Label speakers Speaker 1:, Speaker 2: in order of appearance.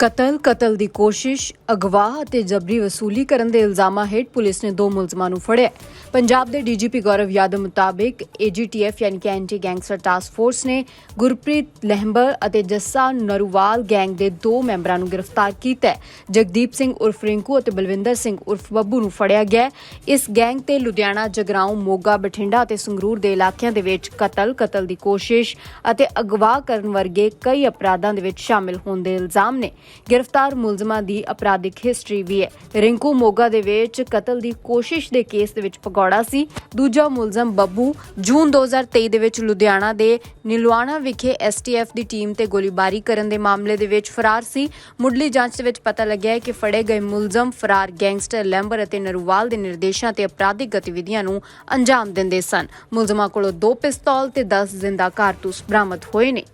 Speaker 1: ਕਤਲ ਕਤਲ ਦੀ ਕੋਸ਼ਿਸ਼ ਅਗਵਾ ਅਤੇ ਜਬਰੀ ਵਸੂਲੀ ਕਰਨ ਦੇ ਇਲਜ਼ਾਮਾਂ ਹੇਠ ਪੁਲਿਸ ਨੇ ਦੋ ਮੁਲਜ਼ਮਾਂ ਨੂੰ ਫੜਿਆ। ਪੰਜਾਬ ਦੇ ਡੀਜੀਪੀ ਗੌਰਵ ਯਾਦਵ ਮੁਤਾਬਿਕ ਏਜੀਟੀਐਫ ਯਾਨੀ ਕਿ ਐਂਟੀ ਗੈਂਗਸਟਰ ਟਾਸਕ ਫੋਰਸ ਨੇ ਗੁਰਪ੍ਰੀਤ ਲਹਿੰਬਰ ਅਤੇ ਜੱਸਾ ਨਰੂਵਾਲ ਗੈਂਗ ਦੇ ਦੋ ਮੈਂਬਰਾਂ ਨੂੰ ਗ੍ਰਿਫਤਾਰ ਕੀਤਾ ਜਗਦੀਪ ਸਿੰਘ ਉਰਫ ਰਿੰਕੂ ਅਤੇ ਬਲਵਿੰਦਰ ਸਿੰਘ ਉਰਫ ਬੱਬੂ ਨੂੰ ਫੜਿਆ ਗਿਆ ਇਸ ਗੈਂਗ ਤੇ ਲੁਧਿਆਣਾ, ਜਗਰਾਉਂ, ਮੋਗਾ, ਬਠਿੰਡਾ ਅਤੇ ਸੰਗਰੂਰ ਦੇ ਇਲਾਕਿਆਂ ਦੇ ਵਿੱਚ ਕਤਲ ਕਤਲ ਦੀ ਕੋਸ਼ਿਸ਼ ਅਤੇ ਅਗਵਾ ਕਰਨ ਵਰਗੇ ਕਈ ਅਪਰਾਧਾਂ ਦੇ ਵਿੱਚ ਸ਼ਾਮਿਲ ਹੋਣ ਦੇ ਇਲਜ਼ਾਮ ਨੇ। ਗ੍ਰਿਫਤਾਰ ਮੁਲਜ਼ਮਾਂ ਦੀ ਅਪਰਾਧਿਕ ਹਿਸਟਰੀ ਵੀ ਹੈ। ਰਿੰਕੂ ਮੋਗਾ ਦੇ ਵਿੱਚ ਕਤਲ ਦੀ ਕੋਸ਼ਿਸ਼ ਦੇ ਕੇਸ ਦੇ ਵਿੱਚ ਪਕੌੜਾ ਸੀ। ਦੂਜਾ ਮੁਲਜ਼ਮ ਬੱਬੂ ਜੂਨ 2023 ਦੇ ਵਿੱਚ ਲੁਧਿਆਣਾ ਦੇ ਨਿਲਵਾਣਾ ਵਿਖੇ ਐਸਟੀਐਫ ਦੀ ਟੀਮ ਤੇ ਗੋਲੀਬਾਰੀ ਕਰਨ ਦੇ ਮਾਮਲੇ ਦੇ ਵਿੱਚ ਫਰਾਰ ਸੀ। ਮੁੱਢਲੀ ਜਾਂਚ ਦੇ ਵਿੱਚ ਪਤਾ ਲੱਗਿਆ ਹੈ ਕਿ ਫੜੇ ਗਏ ਮੁਲਜ਼ਮ ਫਰਾਰ ਗੈਂਗਸਟਰ ਲੈਂਬਰ ਅਤੇ ਨਰੂਵਾਲ ਦੇ ਨਿਰਦੇਸ਼ਾਂ ਤੇ ਅਪਰਾਧਿਕ ਗਤੀਵਿਧੀਆਂ ਨੂੰ ਅੰਜਾਮ ਦਿੰਦੇ ਸਨ। ਮੁਲਜ਼ਮਾਂ ਕੋਲੋਂ ਦੋ ਪਿਸਤੌਲ ਤੇ 10 ਜ਼ਿੰਦਾ ਕਾਰਤੂਸ ਬਰਾਮਦ ਹੋਏ ਨੇ।